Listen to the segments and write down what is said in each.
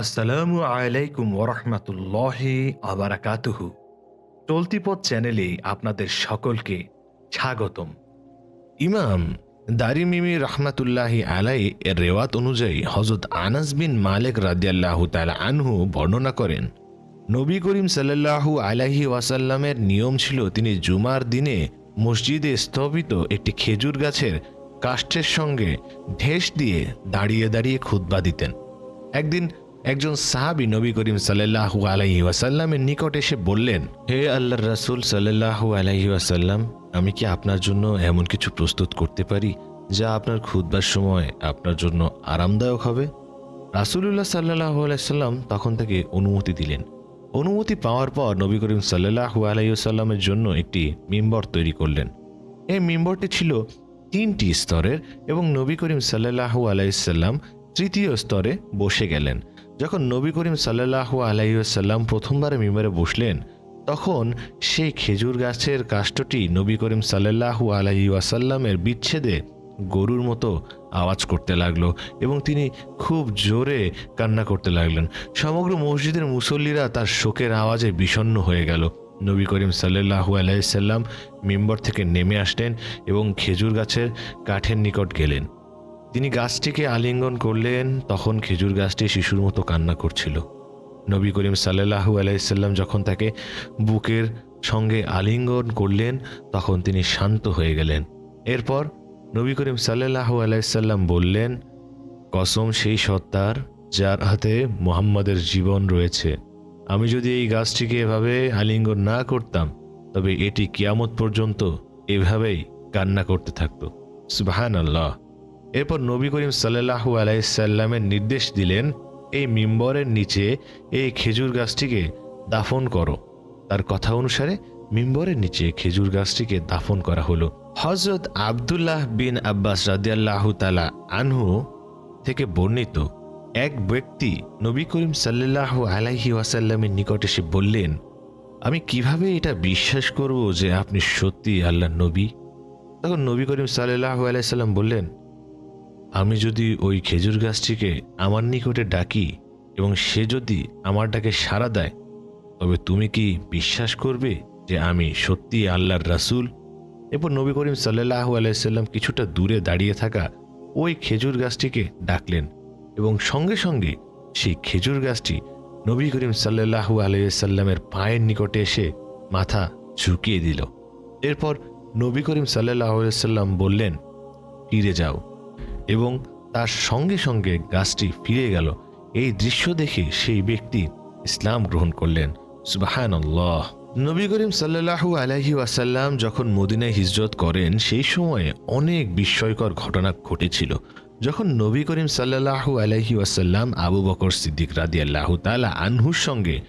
আসসালামু আলাইকুম ওরহমতুল্লাহি আবারাকাতুহু। চলতি পথ চ্যানেলে আপনাদের সকলকে স্বাগতম। ইমাম দারিমিমি রহমাতুল্লাহি আলাই এর রেওয়াত অনুযায়ী হজরত আনাস বিন মালিক রাদিয়াল্লাহু তাআলা আনহু বর্ণনা করেন, নবী করিম সাল্লাল্লাহু আলাইহি ওয়াসাল্লামের নিয়ম ছিল তিনি জুমার দিনে মসজিদে স্থপিত একটি খেজুর গাছের কাষ্ঠের সঙ্গে ঢেস দিয়ে দাঁড়িয়ে দাঁড়িয়ে খুতবা দিতেন। একদিন একজন সাহাবী নবী করিম সাল্লাহু আলাইহি ওয়াসাল্লামের নিকট এসে বললেন, হে আল্লাহ রাসূল সাল্লাল্লাহু আলাইহি ওয়াসাল্লাম, আমি কি আপনার জন্য এমন কিছু প্রস্তুত করতে পারি যা আপনার খুতবার সময় আপনার জন্য আরামদায়ক হবে? রাসূলুল্লাহ সাল্লাল্লাহু আলাইসাল্লাম তখন থেকে অনুমতি দিলেন। অনুমতি পাওয়ার পর নবী করিম সাল্লাল্লাহু আলাইহি ওয়াসাল্লামের জন্য একটি মিম্বর তৈরি করলেন। এই মিম্বরটি ছিল তিনটি স্তরের এবং নবী করিম সাল্লাল্লাহু আলাইসাল্লাম তৃতীয় স্তরে বসে গেলেন। যখন নবী করিম সাল্লাল্লাহু আলাইসাল্লাম প্রথমবারে মিম্বরে বসলেন, তখন সেই খেজুর গাছের কাষ্ঠটি নবী করিম সাল্লাল্লাহু আলাইহি ওয়াসাল্লামের বিচ্ছেদে গরুর মতো আওয়াজ করতে লাগল এবং তিনি খুব জোরে কান্না করতে লাগলেন। সমগ্র মসজিদের মুসল্লিরা তার শোকের আওয়াজে বিষণ্ণ হয়ে গেল। নবী করিম সাল্লাহু আলাইসাল্লাম মেম্বর থেকে নেমে আসলেন এবং খেজুর গাছের কাঠের নিকট গেলেন। তিনি গাছটিকে আলিঙ্গন করলেন, তখন খেজুর গাছটি শিশুর মতো কান্না করছিল। নবী করিম সাল্লাহু আলাইসাল্লাম যখন তাকে বুকের সঙ্গে আলিঙ্গন করলেন, তখন তিনি শান্ত হয়ে গেলেন। এরপর নবী করিম সাল্লাহু আলাইসাল্লাম বললেন, কসম সেই সত্তার যার হাতে মোহাম্মদের জীবন রয়েছে। আমি যদি এই গাছটিকে এভাবে আলিঙ্গন না করতাম, তবে এটি কিয়ামত পর্যন্ত এভাবেই কান্না করতে থাকতো। সুবাহান আল্লাহ এরপর নবী করিম সাল্লাহু আলাইসাল্লামের নির্দেশ দিলেন, এই মিম্বরের নিচে এই খেজুর গাছটিকে দাফন করো। তার কথা অনুসারে মিম্বরের নিচে খেজুর গাছটিকে দাফন করা হলো। হজরত আবদুল্লাহ বিন আব্বাস রাদিয়াল্লাহ তালা আনহু থেকে বর্ণিত এক ব্যক্তি নবী করিম সাল্লাহ আলাইহি ওয়াসাল্লামের নিকট এসে বললেন, আমি কীভাবে এটা বিশ্বাস করব যে আপনি সত্যি আল্লাহ নবী? তখন নবী করিম সাল্লাহ আলাইসাল্লাম বললেন আমি যদি ওই খেজুর গাছটিকে আমার নিকটে ডাকি এবং সে যদি আমার ডাকে সাড়া দেয়, তবে তুমি কি বিশ্বাস করবে যে আমি সত্যি আল্লাহর রাসূল? এরপর নবী করিম সাল্লাহ আলাইসাল্লাম কিছুটা দূরে দাঁড়িয়ে থাকা ওই খেজুর গাছটিকে ডাকলেন এবং সঙ্গে সঙ্গে সেই খেজুর গাছটি নবী করিম সাল্লাহু আলাইসাল্লামের পায়ের নিকটে এসে মাথা ঝুঁকিয়ে দিল। এরপর নবী করিম সাল্লাহ সাল্লাম বললেন, ফিরে যাও। এবং তার সঙ্গে সঙ্গে গাছটি ফিরে গেল। এই দৃশ্য দেখে সেই ব্যক্তি ইসলাম গ্রহণ করলেন। সুবাহান নবী করিম সাল্লাহু আলাহি ওয়াসাল্লাম যখন মদিনায় হিজরত করেন, সেই সময়ে অনেক বিস্ময়কর ঘটনা ঘটেছিল। যখন নবী করিম সাল্লাহু আলহি ওয়াসাল্লাম আবু বকর সিদ্দিক রাদি আল্লাহ তালা আনহুর সঙ্গে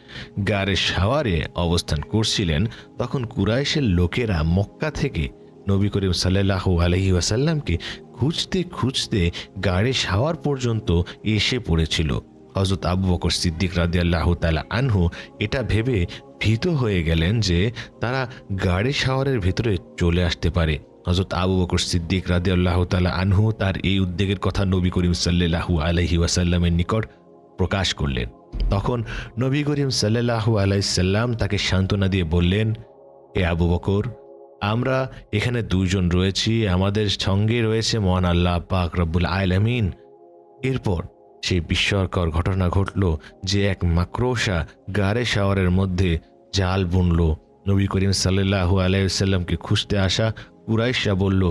গারে সাওয়ারে অবস্থান করছিলেন, তখন কুরাইশের লোকেরা মক্কা থেকে নবী করিম সাল্লাহু আলহি ওয়াসাল্লামকে খুঁজতে খুঁজতে গাড়ে সাওয়ার পর্যন্ত এসে পড়েছিল। হজরত আবু বকর সিদ্দিক রাদি আল্লাহ তালা আনহু এটা ভেবে ভীত হয়ে গেলেন যে তারা গাড়ি শাওয়ারের ভেতরে চলে আসতে পারে। হজরত আবু বকর সিদ্দিক রাদি আল্লাহ তালা আনহু তার এই উদ্বেগের কথা নবী করিম সাল্লাহু আলহি ওয়াসাল্লামের নিকট প্রকাশ করলেন। তখন নবী করিম সাল্লাহু আলাইসাল্লাম তাকে সান্ত্বনা দিয়ে বললেন এ আবু বকর আমরা এখানে দুজন রয়েছি, আমাদের সঙ্গে রয়েছে মহান আল্লাহ পাক রব্বুল আলমিন। এরপর সেই বিস্ময়কর ঘটনা ঘটল যে এক মাকড়সা গারে শাওয়ারের মধ্যে জাল বুনল। নবী করিম সাল্লাহু আলাইসাল্লামকে খুঁজতে আসা কুরাইশা বলল,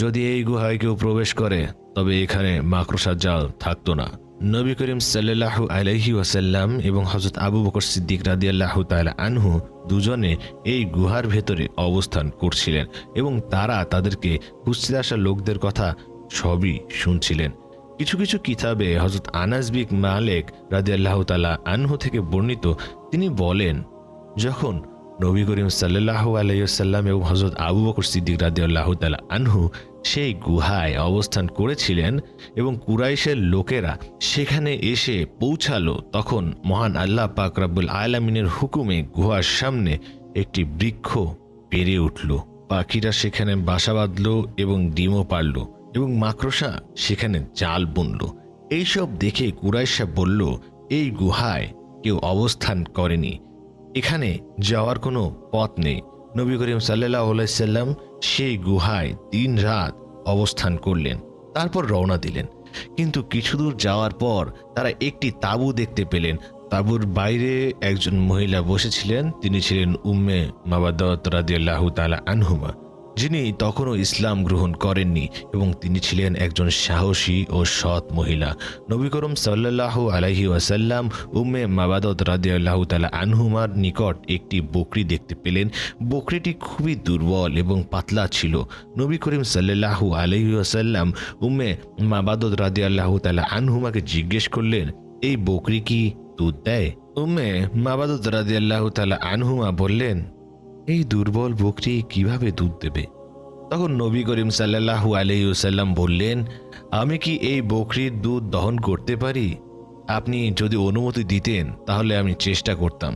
যদি এই গুহায় কেউ প্রবেশ করে, তবে এখানে মাকড়সার জাল থাকতো না। নবী করিম সাল্লাহু আলহি ওয়াসাল্লাম এবং হজরত আবু বকর সিদ্দিক রাদি আল্লাহ তালা আনহু দুজনে এই গুহার ভেতরে অবস্থান করছিলেন এবং তারা তাদেরকে খুঁজতে আসা লোকদের কথা সবই শুনছিলেন। কিছু কিছু কিতাবে হজরত আনাসবিক মালেক রাজি আল্লাহ তালা আনহু থেকে বর্ণিত, তিনি বলেন, যখন নবী করিম সাল্লাহ আলাইসাল্লাম এবং হজরত আবু বকর সিদ্দিক রাজি আল্লাহ তালা আনহু সেই গুহায় অবস্থান করেছিলেন এবং কুরাইশের লোকেরা সেখানে এসে পৌঁছালো। তখন মহান আল্লাহ পাক রাব্বুল আলমিনের হুকুমে গুহার সামনে একটি বৃক্ষ পেরে উঠল। পাখিরা সেখানে বাসা বাঁধল এবং ডিমও পারল এবং মাকড়সা সেখানে জাল বুনল। এইসব দেখে কুরাইশা বলল, এই গুহায় কেউ অবস্থান করেনি। এখানে যাওয়ার কোনো পথ নেই। নবী করিম সাল্লাহ সাল্লাম সেই গুহায় দিন রাত অবস্থান করলেন, তারপর রওনা দিলেন। কিন্তু কিছু দূর যাওয়ার পর তারা একটি তাঁবু দেখতে পেলেন। তাঁবুর বাইরে একজন মহিলা বসেছিলেন, তিনি ছিলেন উম্মে মাবাদ রাদিয়াল্লাহু তালা আনহুমা। যিনি তখনও ইসলাম গ্রহণ করেননি এবং তিনি ছিলেন একজন সাহসী ও সৎ মহিলা। নবী করম সাল্লাল্লাহু আলাইহি ওয়াসাল্লাম উম্মে মাবাদত রাদিয়াল্লাহু তালা আনহুমার নিকট একটি বকরি দেখতে পেলেন। বকরিটি খুবই দুর্বল এবং পাতলা ছিল। নবী করিম সাল্লাল্লাহু আলাইহি ওয়াসাল্লাম উম্মে মাবাদত রাদিয়াল্লাহু তালা আনহুমাকে জিজ্ঞেস করলেন, এই বকরি কি দুধ দেয়? উম্মে মাবাদত রাদিয়াল্লাহু তালা আনহুমা বললেন এই দুর্বল বকরি কীভাবে দুধ দেবে? তখন নবী করিম সাল্লাল্লাহু আলাইসাল্লাম বললেন, আমি কি এই বকরির দুধ দহন করতে পারি? আপনি যদি অনুমতি দিতেন, তাহলে আমি চেষ্টা করতাম।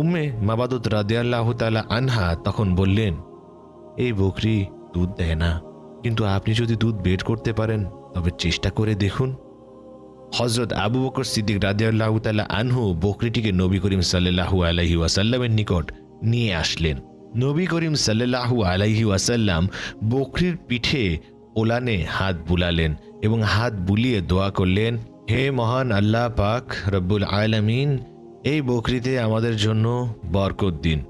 উম্মে মাবাদুত রাদিয়াল্লাহু তাআলা আনহা তখন বললেন, এই বকরি দুধ দেয় না, কিন্তু আপনি যদি দুধ বের করতে পারেন, তবে চেষ্টা করে দেখুন। হজরত আবু বকর সিদ্দিক রাদিয়াল্লাহু তাআলা আনহু বকরিটিকে নবী করিম সাল্লাল্লাহু আলাইহি ওয়াসাল্লামের নিকট নিয়ে আসলেন। নবী করিম সাল্লাল্লাহু আলাইহি ওয়াসাল্লাম বকরির পিঠে ওলানে হাত বুলালেন এবং হাত বুলিয়ে দোয়া করলেন, হে মহান আল্লাহ পাক রব্বুল আলামিন, এই বকরিতে আমাদের জন্য বরকত দিন।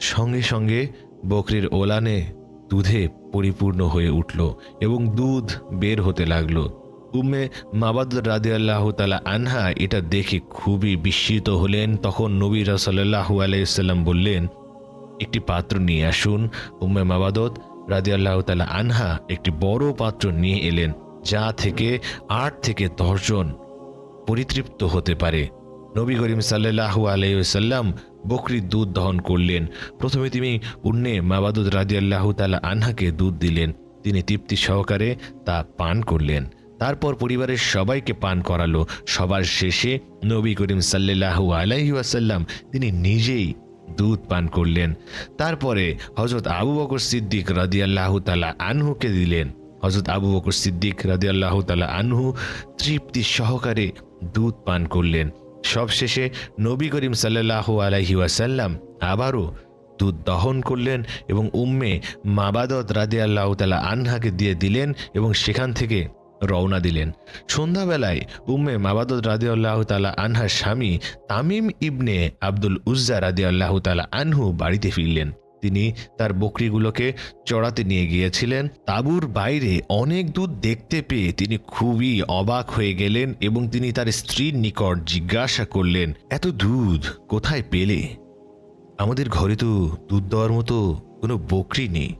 সঙ্গে সঙ্গে বকরির ওলানে দুধে পরিপূর্ণ হয়ে উঠল এবং দুধ বের হতে লাগল। উম্মে মাবাদ রাদি আল্লাহ তালা আনহা এটা দেখে খুবই বিস্মিত হলেন। তখন নবী রাসাল্লাহু আলাইসাল্লাম বললেন একটি পাত্র নিয়ে আসুন। উম্মে মাবাদত রাদি আল্লাহ তালা আনহা একটি বড় পাত্র নিয়ে এলেন, যা থেকে আট থেকে দশজন পরিতৃপ্ত হতে পারে। নবী করিম সাল্লাহু আলাইসাল্লাম বকরির দুধ দহন করলেন। প্রথমে তিনি উন্নে মাবাদুদ রাজি আল্লাহ তালা আনহাকে দুধ দিলেন। তিনি তৃপ্তি সহকারে তা পান করলেন। তারপর পরিবারের সবাইকে পান করালো। সবার শেষে নবী করিম সাল্লাহু আলাইহি তিনি নিজেই দুধ পান করলেন। তারপরে হজরত আবু বকর সিদ্দিক রাদিয়াল্লাহু তালা আনহুকে দিলেন। হজরত আবু বকর সিদ্দিক রাদিয়াল্লাহু তালা আনহু তৃপ্তি সহকারে দুধ পান করলেন। সবশেষে নবী করিম সাল্লাহু আলাইহি ওয়াসাল্লাম আবারও দুধ দহন করলেন এবং উম্মে মাবাদত রাদিয়াল্লাহ তালা আনহাকে দিয়ে দিলেন এবং সেখান থেকে রওনা দিলেন। সন্ধ্যাবেলায় উম্মে মাবাদত রাদি আল্লাহ তালা আনহার স্বামী তামিম ইবনে আব্দুল উজ্জা রাদি আল্লাহ তালা আনহু বাড়িতে ফিরলেন। তিনি তার বকরিগুলোকে চড়াতে নিয়ে গিয়েছিলেন। তাঁবুর বাইরে অনেক দূর দেখতে পেয়ে তিনি খুবই অবাক হয়ে গেলেন এবং তিনি তার স্ত্রীর নিকট জিজ্ঞাসা করলেন, এত দুধ কোথায় পেলে? আমাদের ঘরে তো দুধ দেওয়ার মতো কোনো বকরি নেই।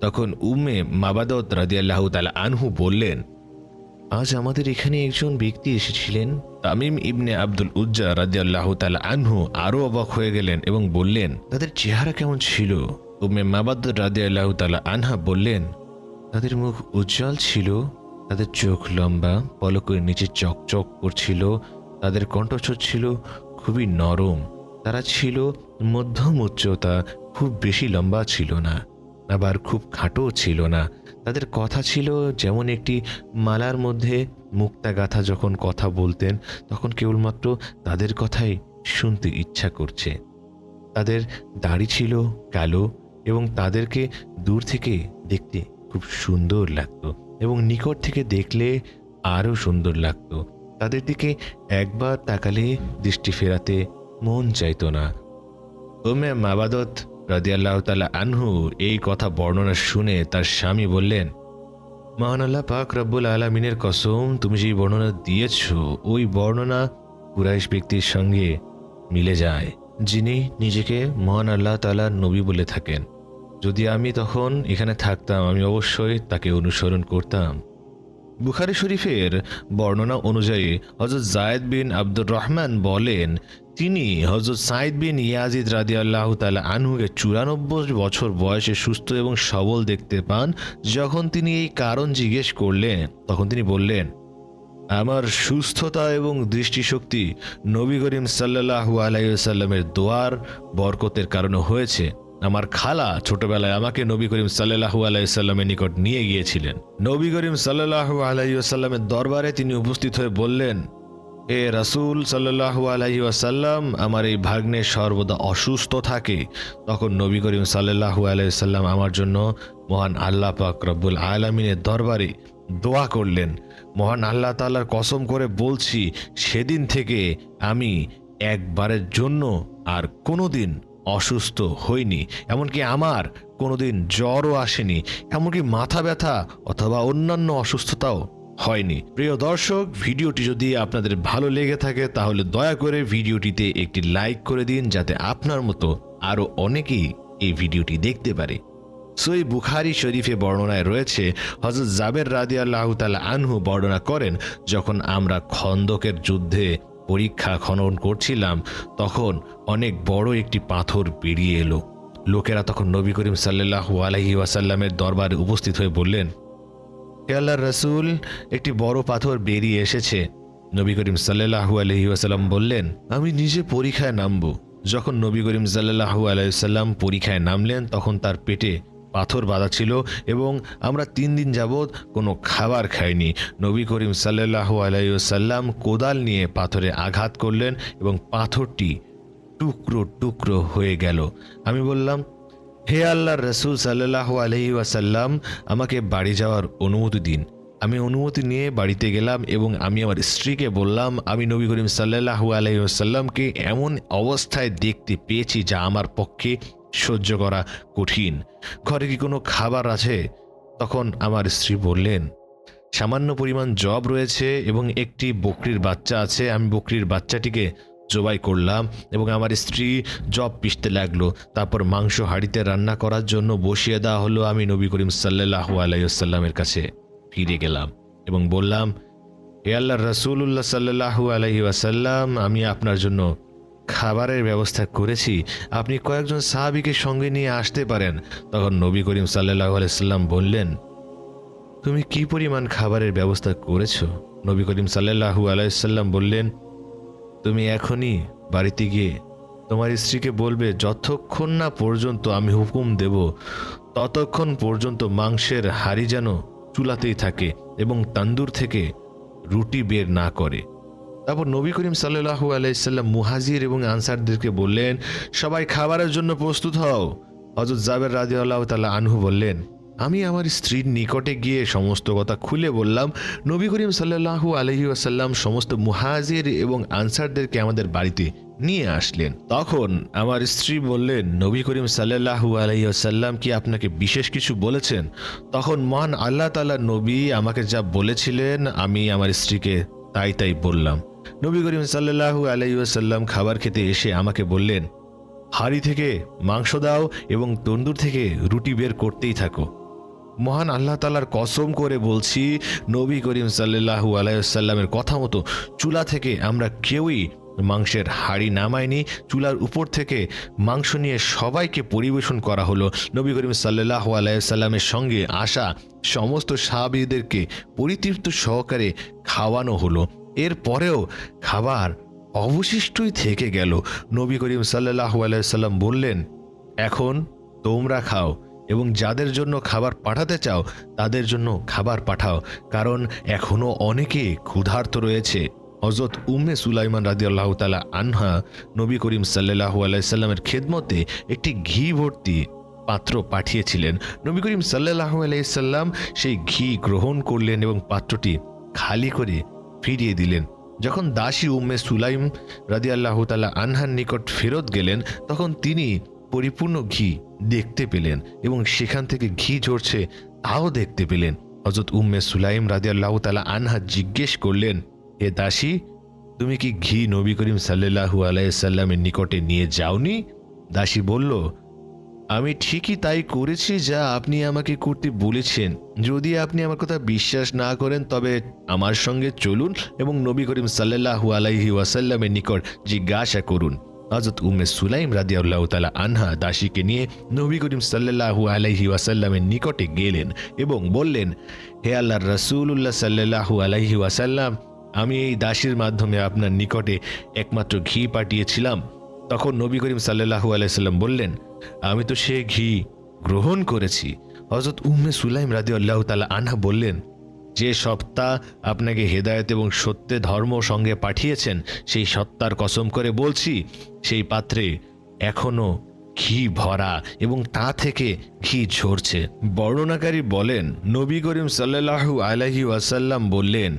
তখন উম্মে মাবাদত রাদিয়াল্লাহ তালা আনহু বললেন আজ আমাদের এখানে একজন ব্যক্তি এসেছিলেন। তামিম ইবনে আব্দুল উজ্জা রাদিয়াল্লাহ তালা আনহু আরও অবাক হয়ে গেলেন এবং বললেন তাদের চেহারা কেমন ছিল? উম্মে মাবাদ রাদিয়াল্লাহ তালা আনহা বললেন তাদের মুখ উজ্জ্বল ছিল তাদের চোখ লম্বা পলকের নিচে চকচক করছিল তাদের কণ্ঠস্বর ছিল খুবই নরম। তারা ছিল মধ্যম উচ্চতা খুব বেশি লম্বা ছিল না। আবার খুব খাটো ছিল না। তাদের কথা ছিল যেমন একটি মালার মধ্যে মুক্তা গাথা যখন কথা বলতেন, তখন কেবলমাত্র তাদের কথাই শুনতে ইচ্ছা করছে। তাদের দাড়ি ছিল কালো এবং তাদেরকে দূর থেকে দেখতে খুব সুন্দর লাগতো এবং নিকট থেকে দেখলে আরও সুন্দর লাগতো। তাদের দিকে একবার তাকালে দৃষ্টি ফেরাতে মন চাইতো না। ওমে মাবাদত রাদিয়াল্লাহ তালা আনহু এই কথা বর্ণনা শুনে তার স্বামী বললেন, মহান আল্লাহ পাক রব্বুল আলমিনের কসম, তুমি যেই বর্ণনা দিয়েছ, ওই বর্ণনা কুরাইশ ব্যক্তির সঙ্গে মিলে যায়, যিনি নিজেকে মহান আল্লাহ তালা নবী বলে থাকেন। যদি আমি তখন এখানে থাকতাম, আমি অবশ্যই তাকে অনুসরণ করতাম। বুখারি শরীফের বর্ণনা অনুযায়ী হজরত জায়দ বিন আব্দুর রহমান বলেন, তিনি হজরত সাইদ বিন ইয়াজিদ রাদি আল্লাহ তালা আনহুকে চুরানব্বই বছর বয়সে সুস্থ এবং সবল দেখতে পান। যখন তিনি এই কারণ জিজ্ঞেস করলেন, তখন তিনি বললেন, আমার সুস্থতা এবং দৃষ্টিশক্তি নবী করিম সাল্লাহু আলাইসাল্লামের দোয়ার বরকতের কারণে হয়েছে। আমার খালা ছোটবেলায় আমাকে নবী করিম সাল্লাহু আলাইসাল্লামের নিকট নিয়ে গিয়েছিলেন। নবী করিম সাল্লাহু আলাইসাল্লামের দরবারে তিনি উপস্থিত হয়ে বললেন, এ রাসুল সাল্লাহু আলাইহি ওয়াসাল্লাম, আমার এই ভাগ্নে সর্বদা অসুস্থ থাকে। তখন নবী করিম সাল্লাহু আলাইসাল্লাম আমার জন্য মহান আল্লাহ পাক রব্বুল আলমিনের দরবারে দোয়া করলেন। মহান আল্লাহ তাআলার কসম করে বলছি, সেদিন থেকে আমি একবারের জন্য আর কোনোদিন অসুস্থ হইনি, এমনকি আমার কোনোদিন জ্বরও আসেনি, এমনকি মাথা ব্যথা অথবা অন্যান্য অসুস্থতাও হয়নি। প্রিয় দর্শক, ভিডিওটি যদি আপনাদের ভালো লেগে থাকে, তাহলে দয়া করে ভিডিওটিতে একটি লাইক করে দিন, যাতে আপনার মতো আরও অনেকেই এই ভিডিওটি দেখতে পারে। সই বুখারি শরীফে বর্ণনায় রয়েছে হজরত জাবের রাদি আল্লাহ আনহু বর্ণনা করেন, যখন আমরা খন্দকের যুদ্ধে পরীক্ষা খনন করছিলাম, তখন অনেক বড় একটি পাথর বেরিয়ে এলো। লোকেরা তখন নবী করিম সাল্লাহ আলহি ওয়াসাল্লামের দরবারে উপস্থিত হয়ে বললেন, হে আল্লাহর রসুল, একটি বড় পাথর বেরিয়ে এসেছে। নবী করিম সাল্লাহু আলহি ওয়াসাল্লাম বললেন, আমি নিজে পরীক্ষায় নামব। যখন নবী করিম সাল্লাহু আলাইসাল্লাম পরীক্ষায় নামলেন, তখন তার পেটে পাথর বাঁধা ছিল এবং আমরা তিন দিন যাবৎ কোনো খাবার খাইনি। নবী করিম সাল্লাহু আলাইসাল্লাম কোদাল নিয়ে পাথরে আঘাত করলেন এবং পাথরটি টুকরো টুকরো হয়ে গেল। আমি বললাম, হে আল্লাহ রসুল সাল্লাহ আলহি ওয়াসাল্লাম, আমাকে বাড়ি যাওয়ার অনুমতি দিন। আমি অনুমতি নিয়ে বাড়িতে গেলাম এবং আমি আমার স্ত্রীকে বললাম, আমি নবী করিম সাল্লাহু আলহি ওয়াসাল্লামকে এমন অবস্থায় দেখতে পেয়েছি যা আমার পক্ষে সহ্য করা কঠিন। ঘরে কি কোনো খাবার আছে? তখন আমার স্ত্রী বললেন, সামান্য পরিমাণ জব রয়েছে এবং একটি বকরির বাচ্চা আছে। আমি বকরির বাচ্চাটিকে জবাই করলাম এবং আমার স্ত্রী জব পিষতে লাগল। তারপর মাংস হাঁড়িতে রান্না করার জন্য বসিয়ে দেওয়া হলো। আমি নবী করিম সাল্লাহ আলাইসাল্লামের কাছে ফিরে গেলাম এবং বললাম, হে আল্লাহ রসুল্লাহ সাল্লাহু আলহি ওয়াসাল্লাম, আমি আপনার জন্য খাবারের ব্যবস্থা করেছি। আপনি কয়েকজন সাহাবিকে সঙ্গে নিয়ে আসতে পারেন। তখন নবী করিম সাল্লাহ আলাইসাল্লাম বললেন, তুমি কি পরিমাণ খাবারের ব্যবস্থা করেছ? নবী করিম সাল্লাহু আলাইসাল্লাম বললেন, তুমি এখনই বাড়িতে গিয়ে তোমার স্ত্রীকে বলবে, যতক্ষণ না পর্যন্ত আমি হুকুম দেব, ততক্ষণ পর্যন্ত মাংসের হাড়ি যেন চুলাতেই থাকে এবং তান্দুর থেকে রুটি বের না করে তারপর নবী করিম সাল্লাহু আলাইসাল্লাম মুহাজির এবং আনসারদেরকে বললেন, সবাই খাবারের জন্য প্রস্তুত হও। হজরত জাবের রাজি আল্লাহ তাল্লাহ আনহু বললেন, আমি আমার স্ত্রীর নিকটে গিয়ে সমস্ত কথা খুলে বললাম। নবী করিম সাল্লাহু আলহি আসাল্লাম সমস্ত মুহাজির এবং আনসারদেরকে আমাদের বাড়িতে নিয়ে আসলেন। তখন আমার স্ত্রী বললেন, নবী করিম সাল্লাহু আলহি আসাল্লাম কি আপনাকে বিশেষ কিছু বলেছেন? তখন মহান আল্লাহ তালা নবী আমাকে যা বলেছিলেন, আমি আমার স্ত্রীকে তাই তাই বললাম। নবী করিম সাল্লাহু আলহি আসাল্লাম খাবার খেতে এসে আমাকে বললেন, হাড়ি থেকে মাংস দাও এবং তন্দুর থেকে রুটি বের করতেই থাকো। মহান আল্লাহ তালার কসম করে বলছি, নবী করিম সাল্লাহু আলাইসাল্লামের কথা মতো চুলা থেকে আমরা কেউই মাংসের হাড়ি নামায়নি চুলার উপর থেকে মাংস নিয়ে সবাইকে পরিবেশন করা হলো। নবী করিম সাল্লাহ আলাইসাল্লামের সঙ্গে আসা সমস্ত সাহাবিদেরকে পরিতৃপ্ত সহকারে খাওয়ানো হলো। এরপরেও খাবার অবশিষ্টই থেকে গেল। নবী করিম সাল্লাহ আলাইসাল্লাম বললেন, এখন তোমরা খাও এবং যাদের জন্য খাবার পাঠাতে চাও, তাদের জন্য খাবার পাঠাও, কারণ এখনও অনেকে ক্ষুধার্ত রয়েছে। হজরত উম্মে সুলাইমান রাজি আল্লাহ তালা আনহা নবী করিম সাল্লাহু আলাইসাল্লামের খেদমতে একটি ঘি ভর্তি পাত্র পাঠিয়েছিলেন। নবী করিম সাল্লাহু আলাইসাল্লাম সেই ঘি গ্রহণ করলেন এবং পাত্রটি খালি করে ফিরিয়ে দিলেন। যখন দাসী উম্মে সুলাইম রাদি আল্লাহ তালা আনহার নিকট ফেরত গেলেন, তখন তিনি পরিপূর্ণ ঘি দেখতে পেলেন এবং সেখান থেকে ঘি ঝরছে তাও দেখতে পেলেন। হজরত উম্মে সুলাইম রাজি আল্লাহ আনহা জিজ্ঞেস করলেন হে দাসী, তুমি কি ঘি নবী করিম সাল্লাহু আলাইসাল্লামের নিকটে নিয়ে যাওনি? দাসী বলল আমি ঠিকই তাই করেছি যা আপনি আমাকে করতে বলেছেন। যদি আপনি আমার কথা বিশ্বাস না করেন, তবে আমার সঙ্গে চলুন এবং নবী করিম সাল্লাহু আলাইহি ওয়াসাল্লামের নিকট জিজ্ঞাসা করুন। হজরত উম্মে সুলাইম রাদিয়াল্লাহু তালা আনহা দাসীকে নিয়ে নবী করিম সাল্লাহু আলাইহি ওয়াসাল্লামের নিকটে গেলেন এবং বললেন, হে আল্লাহর রসুল্লাহ সাল্লাহু আলাইহি ওয়াসাল্লাম, আমি এই দাসীর মাধ্যমে আপনার নিকটে একমাত্র ঘি পাঠিয়েছিলাম। তখন নবী করিম সাল্লাহু আলাইসাল্লাম বললেন আমি তো সে ঘি গ্রহণ করেছি। হজরত উম্মে সুলাইম রাদি আল্লাহ তালা আনহা বললেন, যে সত্তা আপনাকে হেদায়েত এবং সত্যে ধর্ম সঙ্গে পাঠিয়েছেন, সেই সত্তার কসম করে বলছি, সেই পাত্রে এখনও ঘি ভরা এবং তা থেকে ঘি ঝরছে। বর্ণনাকারী বলেন, নবী করিম সাল্লাল্লাহু আলাইহি ওয়াসাল্লাম বললেন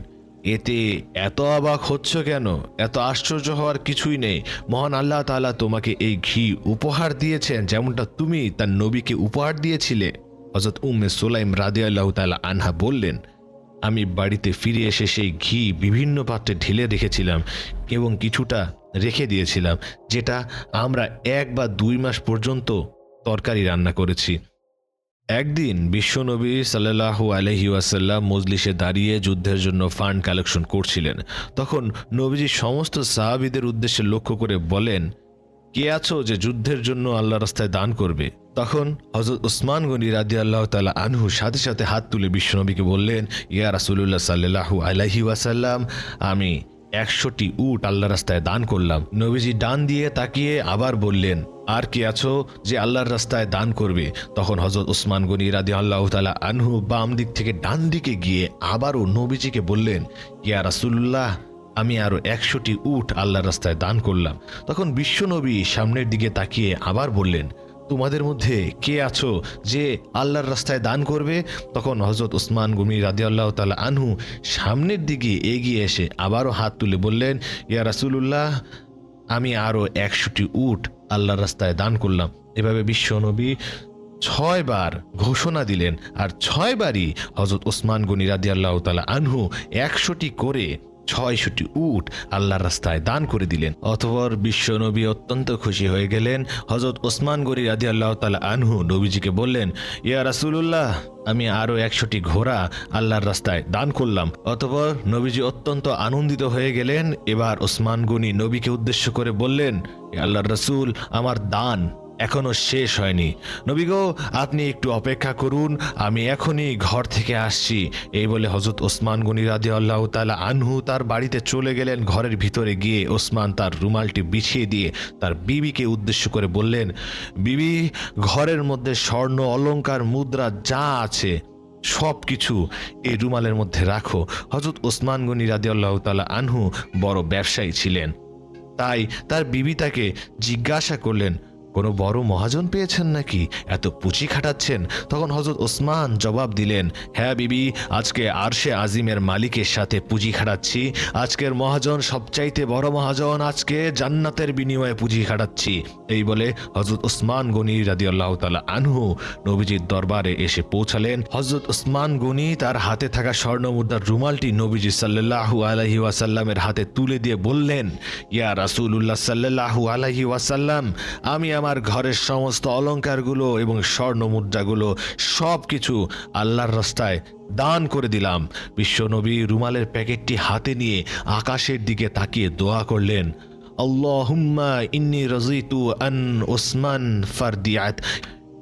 এতে এত অবাক হচ্ছ কেন? এত আশ্চর্য হওয়ার কিছুই নেই। মহান আল্লাহ তাআলা তোমাকে এই ঘি উপহার দিয়েছেন, যেমনটা তুমি তার নবীকে উপহার দিয়েছিলে। হজরত উম্মে সোলাইম রাদি আল্লাহ তালা আনহা বললেন, আমি বাড়িতে ফিরে এসে সেই ঘি বিভিন্ন পাত্রে ঢেলে রেখেছিলাম এবং কিছুটা রেখে দিয়েছিলাম, যেটা আমরা এক বা দুই মাস পর্যন্ত তরকারি রান্না করেছি। একদিন বিশ্বনবী সাল্লাহু আলহি ওয়াসাল্লাম মজলিসে দাঁড়িয়ে যুদ্ধের জন্য ফান্ড কালেকশন করছিলেন। তখন নবীজি সমস্ত সাহাবিদের উদ্দেশ্যে লক্ষ্য করে বলেন, কে আছো যে যুদ্ধের জন্য আল্লাহ রাস্তায় দান করবে? তখন হজরত উসমান গনি রাদি আল্লাহ তালা আনহু সাথে সাথে হাত তুলে বিশ্বনবীকে বললেন, ইয়া রাসুল্লাহ সাল্লাহু আলাইহি ওয়াসাল্লাম, আমি একশোটি উট আল্লাহ রাস্তায় দান করলাম। নবীজি ডান দিয়ে তাকিয়ে আবার বললেন আর কে আছো? যে আল্লাহর রাস্তায় দান করবে, তখন হজরত উসমান গনি রাদি আল্লাহ তালা আনহু বাম দিক থেকে ডান দিকে গিয়ে আবারও নবীজিকে বললেন, ইয়া রাসুল্লাহ আমি আরও একশোটি উট আল্লাহর রাস্তায় দান করলাম। তখন বিশ্বনবী সামনের দিকে তাকিয়ে আবার বললেন, তোমাদের মধ্যে কে আছো যে আল্লাহর রাস্তায় দান করবে? তখন হজরত উসমান গুমি রাদি আল্লাহ তালা আনহু সামনের দিকে এগিয়ে এসে আবারও হাত তুলে বললেন, ইয়া রাসুলুল্লাহ আমি আরও একশোটি উট আল্লাহর রাস্তায় দান করলাম। এভাবে বিশ্বনবী ছয়বার ঘোষণা দিলেন। আর ছয়বারই হজরত ওসমান গনি রাদি আল্লাহ তালা আনহু একশোটি করে ছয়শটি উট আল্লাহর রাস্তায় দান করে দিলেন। অতপর বিশ্বনবী অত্যন্ত খুশি হয়ে গেলেন। হজরত ওসমান গরি রাদি আল্লাহ তালা আনহু নবীজিকে বললেন, ইয়া রাসুলুল্লাহ, আমি আরও একশোটি ঘোড়া আল্লাহর রাস্তায় দান করলাম। অতপর নবীজি অত্যন্ত আনন্দিত হয়ে গেলেন। এবার ওসমান গনি নবীকে উদ্দেশ্য করে বললেন "এ আল্লাহর রসুল, আমার দান এখনও শেষ হয়নি। নবী গো, আপনি একটু অপেক্ষা করুন, আমি এখনই ঘর থেকে আসছি। এই বলে হজরত ওসমান গনি রাদি আল্লাহ তালা আনহু তার বাড়িতে চলে গেলেন, ঘরের ভিতরে গিয়ে ওসমান তার রুমালটি বিছিয়ে দিয়ে তার বিবিকে উদ্দেশ্য করে বললেন, বিবি, ঘরের মধ্যে স্বর্ণ, অলঙ্কার, মুদ্রা যা আছে সব কিছু এই রুমালের মধ্যে রাখো। হজরত ওসমান গনি রাদি আল্লাহ তালা আনহু বড় ব্যবসায়ী ছিলেন। তাই তার বিবি তাকে জিজ্ঞাসা করলেন কোনো বড় মহাজন পেয়েছেন নাকি? এত পুঁজি খাটাচ্ছেন। তখন হজরত ওসমান জবাব দিলেন হ্যাঁ বিবি, আজকে আরশে আজিমের মালিকের সাথে পুঁজি খাটাচ্ছি। আজকের মহাজন সবচাইতে বড় মহাজন, আজকে জান্নাতের বিনিময়ে পুঁজি খাটাচ্ছি। এই বলে হজরত ওসমান গনি রাদি আল্লাহ তালা আনহু নবীজির দরবারে এসে পৌঁছালেন। হজরত ওসমান গনি তার হাতে থাকা স্বর্ণ মুদ্রার রুমালটি নবীজি সাল্লাল্লাহু আলাইহি ওয়াসাল্লামের হাতে তুলে দিয়ে বললেন, ইয়া রাসুল উল্লাহ সাল্লাল্লাহু আলাইহি ওয়াসাল্লাম, আমি ঘরের সমস্ত অলঙ্কারগুলো এবং স্বর্ণ মুদ্রাগুলো সব কিছু আল্লাহর রাস্তায় দান করে দিলাম। বিশ্বনবী রুমালের প্যাকেটটি হাতে নিয়ে আকাশের দিকে তাকিয়ে দোয়া করলেন, আল্লাহুম্মা ইন্নি রাজিতু আন ওসমান ফারদিয়াত।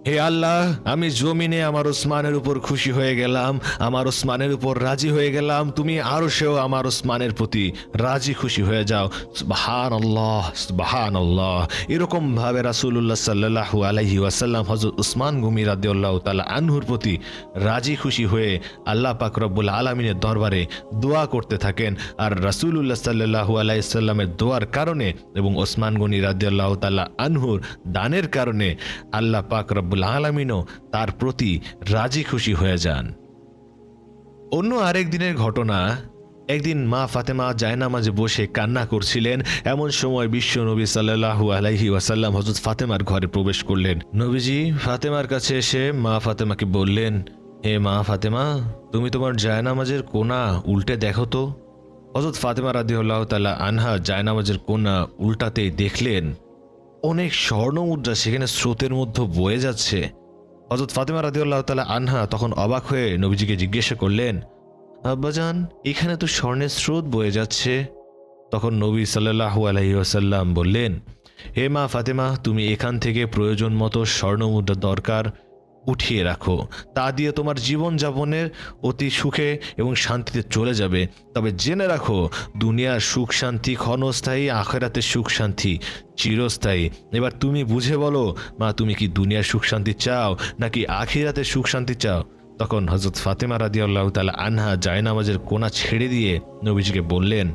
হে আল্লাহ, আমি জমিনে আমার ওসমানের উপর খুশি হয়ে গেলাম, আমার ওসমানের উপর রাজি হয়ে গেলাম, তুমি আরও সেও আমার ওসমানের প্রতি রাজি খুশি হয়ে যাও। বাহান আল্লাহ বাহান আল্লাহ এরকম ভাবে রাসুল্লাহ সাল্লাহু আলহি ওয়াসাল্লাম হজরত উসমান গুমি রাদিউল্লাহ তালা আনহুর প্রতি রাজি খুশি হয়ে আল্লাহ পাক রব্বুল আলমিনের দরবারে দোয়া করতে থাকেন। আর রাসুল্লাহ সাল্লাহু আলাইসাল্লামের দোয়ার কারণে এবং ওসমান গনি রাদিউল্লাহ তালা আনহুর দানের কারণে আল্লাহ পাক রব্বুল আলমিনও তার প্রতি রাজি খুশি হয়ে যান। অন্য আরেক দিনের ঘটনা, একদিন মা ফাতেমা জায়নামাজে বসে কান্না করছিলেন। এমন সময় বিশ্ব নবী সাল্লাহু আলাইহি ওয়াসাল্লাম হজরত ফাতেমার ঘরে প্রবেশ করলেন। নবীজি, ফাতেমার কাছে এসে মা ফাতেমাকে বললেন, হে মা ফাতেমা, তুমি তোমার জায়নামাজের কোনা উল্টে দেখো তো। হজরত ফাতেমা রাদিউল্লাহ তালা আনহা জায়নামাজের কোনা উল্টাতেই দেখলেন। অনেক স্বর্ণ মুদ্রা সেখানে স্রোতের মধ্যে বয়ে যাচ্ছে। হজরত ফাতেমা রাদিউল্লাহ তালা আনহা তখন অবাক হয়ে নবীজিকে জিজ্ঞাসা করলেন আব্বাজান এখানে তো স্বর্ণের স্রোত বয়ে যাচ্ছে? তখন নবী সাল্লু আলহি আসাল্লাম বললেন, হে মা ফাতেমা, তুমি এখান থেকে প্রয়োজন মতো স্বর্ণ মুদ্রা দরকার উঠিয়ে রাখো। তা দিয়ে তোমার জীবনযাপনের অতি সুখে এবং শান্তিতে চলে যাবে। তবে জেনে রাখো, দুনিয়ার সুখ শান্তি ক্ষণস্থায়ী, আখেরাতের সুখ শান্তি চিরস্থায়ী। এবার তুমি বুঝে বলো, মা, তুমি কি দুনিয়ার সুখ শান্তি চাও নাকি আখিরাতের সুখ শান্তি চাও? তখন হজরত ফাতেমা রাদি আল্লাহ তালা আনহা জায়নামাজের কোনা ছেড়ে দিয়ে নবীজিকে বললেন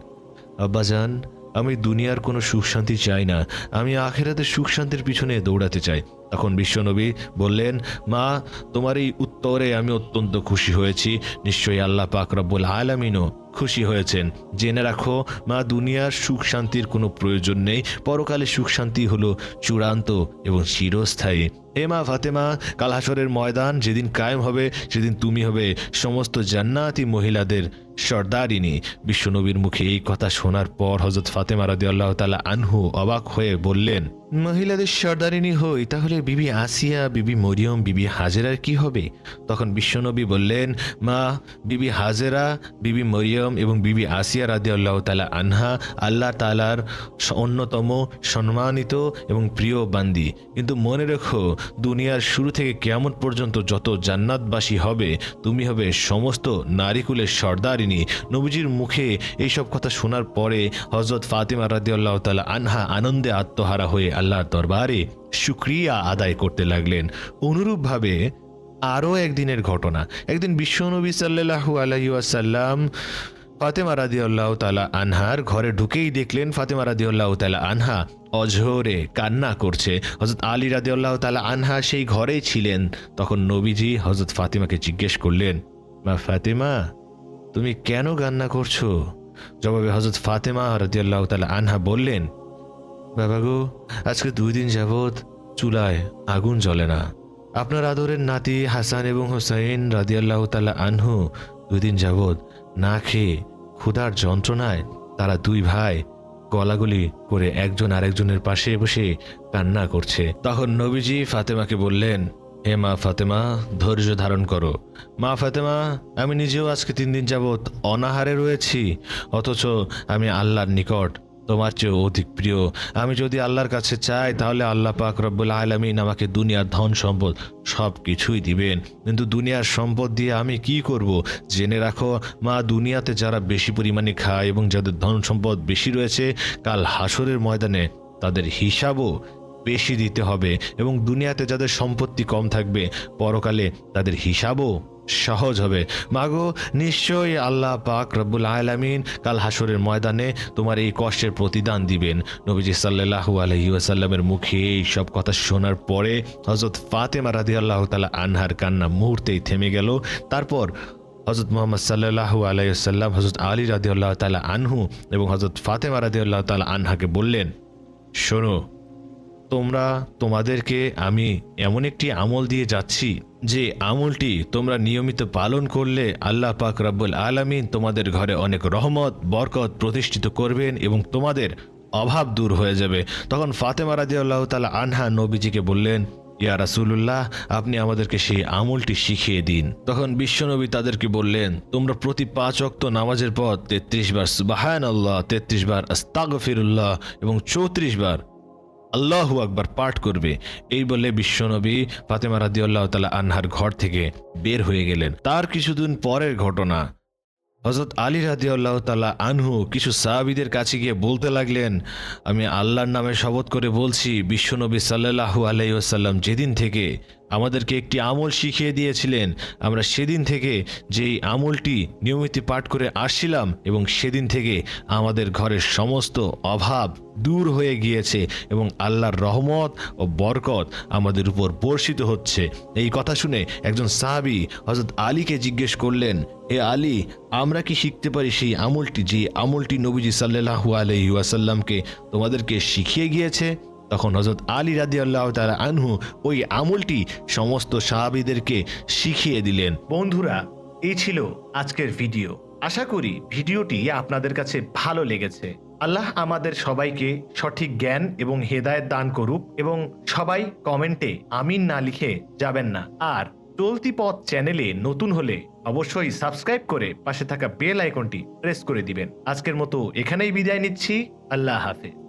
আব্বাজান আমি দুনিয়ার কোনো সুখ শান্তি চাই না। আমি আখেরাতের সুখ শান্তির পিছনে দৌড়াতে চাই। তখন বিশ্বনবী বললেন, মা, তোমার এই উত্তরে আমি অত্যন্ত খুশি হয়েছি। নিশ্চয়ই আল্লাহ পাক রব্বুল আলামিনও খুশি হয়েছেন। জেনে রাখো, মা, দুনিয়ার সুখ শান্তির কোনো প্রয়োজন নেই। পরকালে সুখ শান্তি হলো চূড়ান্ত এবং চিরস্থায়ী। হে মা ফাতেমা, কাল হাসরের ময়দান, যেদিন কায়েম হবে, সেদিন তুমি হবে সমস্ত জান্নাতি মহিলাদের সর্দারিনী। বিশ্বনবীর মুখে এই কথা শোনার পর হজরত ফাতেমা রাদি আল্লাহ তালা আনহু অবাক হয়ে বললেন মহিলাদের সর্দারিনী হই, তাহলে বিবি আসিয়া, বিবি মরিয়ম, বিবি হাজেরার কি হবে? তখন বিশ্বনবী বললেন, মা, বিবি হাজেরা, বিবি মরিয়ম এবং বিবি আসিয়া রাদি আল্লাহ তালা আনহা, আল্লাহ তালার অন্যতম সম্মানিত এবং প্রিয় বান্দি। কিন্তু মনে রেখো, দুনিয়ার শুরু থেকে কেমন পর্যন্ত যত জান্নাতবাসী হবে, তুমি হবে সমস্ত নারীকুলের সর্দারিনী। নবীজির মুখে এইসব কথা শোনার পরে হজরত ফাতিমা রাদিউল্লাহ তালা আনহা আনন্দে আত্মহারা হয়ে আল্লাহর দরবারে শুক্রিয়া আদায় করতে লাগলেন। অনুরূপভাবে আরও একদিনের ঘটনা। একদিন বিশ্বনবী সাল্লাহু আলহিউসাল্লাম ফাতেমা রাদিউল্লাহ তালা আনহার ঘরে ঢুকেই দেখলেন ফাতেমা রাদিউল্লাহ তালা আনহা অঝরে কান্না করছে। হজরত আলী রাদিউল্লাহ তালা আনহা সেই ঘরেই ছিলেন। তখন নবীজি হজরত ফাতিমাকে জিজ্ঞেস করলেন, মা ফাতেমা, তুমি কেন কান্না করছ? জবাবে হজরত ফাতেমা রাদিউল্লাহ তালা আনহা বললেন বাবা গো আজকে দুই দিন যাবৎ চুলায় আগুন জ্বলে না। আপনার আদরের নাতি হাসান এবং হোসাইন রাদিয়াল্লাহ তালা আনহু দুই দিন যাবৎ না খেয়ে ক্ষুধার যন্ত্রণায় তারা দুই ভাই গলাগলি করে একজন আরেকজনের পাশে বসে কান্না করছে। তখন নবীজি ফাতেমাকে বললেন, হে মা ফাতেমা, ধৈর্য ধারণ করো। মা ফাতেমা, আমি নিজেও আজকে তিন দিন যাবৎ অনাহারে রয়েছি, অথচ আমি আল্লাহর নিকট তোমার চেয়ে অধিক প্রিয়। আমি যদি আল্লাহর কাছে চাই, তাহলে আল্লাহ পাক রব্বুল আলমিন আমাকে দুনিয়ার ধন সম্পদ সব কিছুই দিবেন। কিন্তু দুনিয়ার সম্পদ দিয়ে আমি কি করব? জেনে রাখো, মা দুনিয়াতে যারা বেশি পরিমাণে খায় এবং যাদের ধন সম্পদ বেশি রয়েছে, কাল হাসরের ময়দানে তাদের হিসাবও বেশি দিতে হবে এবং দুনিয়াতে যাদের সম্পত্তি কম থাকবে, পরকালে তাদের হিসাবও সহজ হবে। মাগো, নিশ্চয়ই আল্লাহ পাক রব্বুল আলামিন কাল হাসরের ময়দানে তোমার এই কষ্টের প্রতিদান দিবেন। নবীজি সাল্লাহু আলহি আসাল্লামের মুখে এই সব কথা শোনার পরে হজরত ফাতেমা রাদি আল্লাহ তালা আনহার কান্না মুহূর্তেই থেমে গেল। তারপর হজরত মোহাম্মদ সাল্লাহু আলাইসাল্লাম হজরত আলী রাদি আল্লাহ তালা আনহু এবং হজরত ফাতেমা রাদি আল্লাহ তালা আনহাকে বললেন, শোনো তোমরা তোমাদেরকে আমি এমন একটি আমল দিয়ে যাচ্ছি যে আমলটি তোমরা নিয়মিত পালন করলে আল্লাহ পাক রব্বুল আলামিন তোমাদের ঘরে অনেক রহমত, বরকত প্রতিষ্ঠিত করবেন এবং তোমাদের অভাব দূর হয়ে যাবে। তখন ফাতেমা রাজি আল্লাহ তালা আনহা নবীজিকে বললেন, ইয়া রাসুল্লাহ আপনি আমাদেরকে সেই আমলটি শিখিয়ে দিন। তখন বিশ্বনবী তাদেরকে বললেন, তোমরা প্রতি পাঁচ অক্ত নামাজের পর তেত্রিশ বার সুবাহান আল্লাহ তেত্রিশ বার আস্তাগফিরুল্লাহ এবং চৌত্রিশ বার আল্লাহু আকবার পাঠ করবে। এই বলে বিশ্বনবী ফাতেমা রাদিউল্লাহ তালা আনহার ঘর থেকে বের হয়ে গেলেন। তার কিছুদিন পরের ঘটনা। হজরত আলী রাদিউল্লাহ তালা আনহু কিছু সাহাবিদের কাছে গিয়ে বলতে লাগলেন, আমি আল্লাহর নামে শপথ করে বলছি, বিশ্বনবী সাল্লাহু আলাইসাল্লাম যেদিন থেকে আমাদেরকে একটি আমল শিখিয়ে দিয়েছিলেন। আমরা সেদিন থেকে যেই আমলটি নিয়মিত পাঠ করে আসছিলাম এবং সেদিন থেকে আমাদের ঘরের সমস্ত অভাব দূর হয়ে গিয়েছে এবং আল্লাহর রহমত ও বরকত আমাদের উপর বর্ষিত হচ্ছে। এই কথা শুনে একজন সাহাবি হজরত আলীকে জিজ্ঞেস করলেন, এ আলী, আমরা কি শিখতে পারি সেই আমলটি, যে আমলটি নবীজি সাল্লাহু আলহি ওয়াসাল্লামকে তোমাদেরকে শিখিয়ে গিয়েছে? তখন হজরত আলী রাদি আল্লাহ তালা আনহু ওই আমলটি সমস্ত সাহাবিদেরকে শিখিয়ে দিলেন। বন্ধুরা, এই ছিল আজকের ভিডিও। আশা করি ভিডিওটি আপনাদের কাছে ভালো লেগেছে। আল্লাহ আমাদের সবাইকে সঠিক জ্ঞান এবং হেদায়েত দান করুক এবং সবাই কমেন্টে আমিন না লিখে যাবেন না। আর চলতি পথ চ্যানেলে নতুন হলে অবশ্যই সাবস্ক্রাইব করে পাশে থাকা বেল আইকনটি প্রেস করে দিবেন। আজকের মতো এখানেই বিদায় নিচ্ছি। আল্লাহ হাফেজ।